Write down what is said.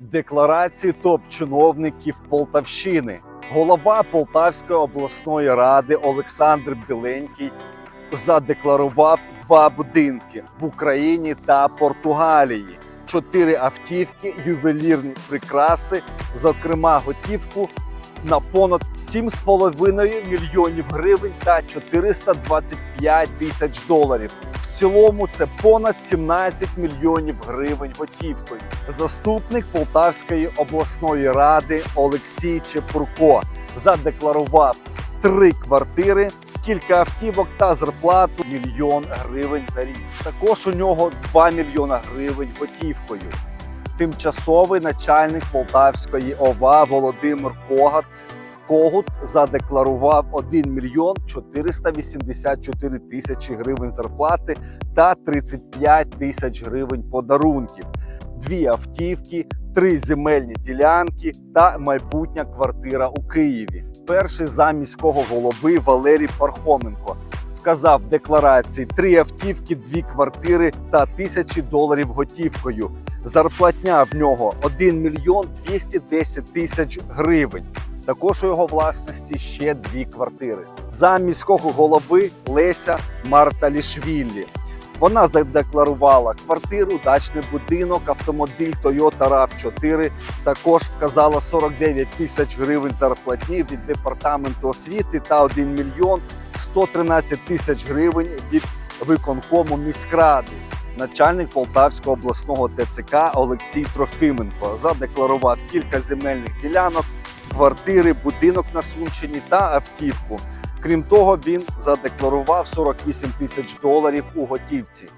Декларації топ-чиновників Полтавщини. Голова Полтавської обласної ради Олександр Біленький задекларував два будинки в Україні та Португалії, чотири автівки, ювелірні прикраси, зокрема готівку на понад 7,5 мільйонів гривень та 425 тисяч доларів. В цілому це понад 17 мільйонів гривень готівкою. Заступник Полтавської обласної ради Олексій Чепурко задекларував три квартири, кілька автівок та зарплату мільйон гривень за рік. Також у нього 2 мільйона гривень готівкою. Тимчасовий начальник Полтавської ОВА Володимир Когат Когут задекларував 1 мільйон 484 тисячі гривень зарплати та 35 тисяч гривень подарунків, дві автівки, три земельні ділянки та майбутня квартира у Києві. Перший зам міського голови Валерій Пархоменко вказав в декларації три автівки, дві квартири та тисячі доларів готівкою. Зарплатня в нього 1 мільйон 210 тисяч гривень. Також у його власності ще дві квартири. За міського голови Леся Марталішвілі. Вона задекларувала квартиру, дачний будинок, автомобіль Toyota RAV4. Також вказала 49 тисяч гривень зарплатні від департаменту освіти та 1 мільйон 113 тисяч гривень від виконкому міськради. Начальник Полтавського обласного ТЦК Олексій Трофименко задекларував кілька земельних ділянок, квартири, будинок на Сумщині та автівку. Крім того, він задекларував 48 тисяч доларів у готівці.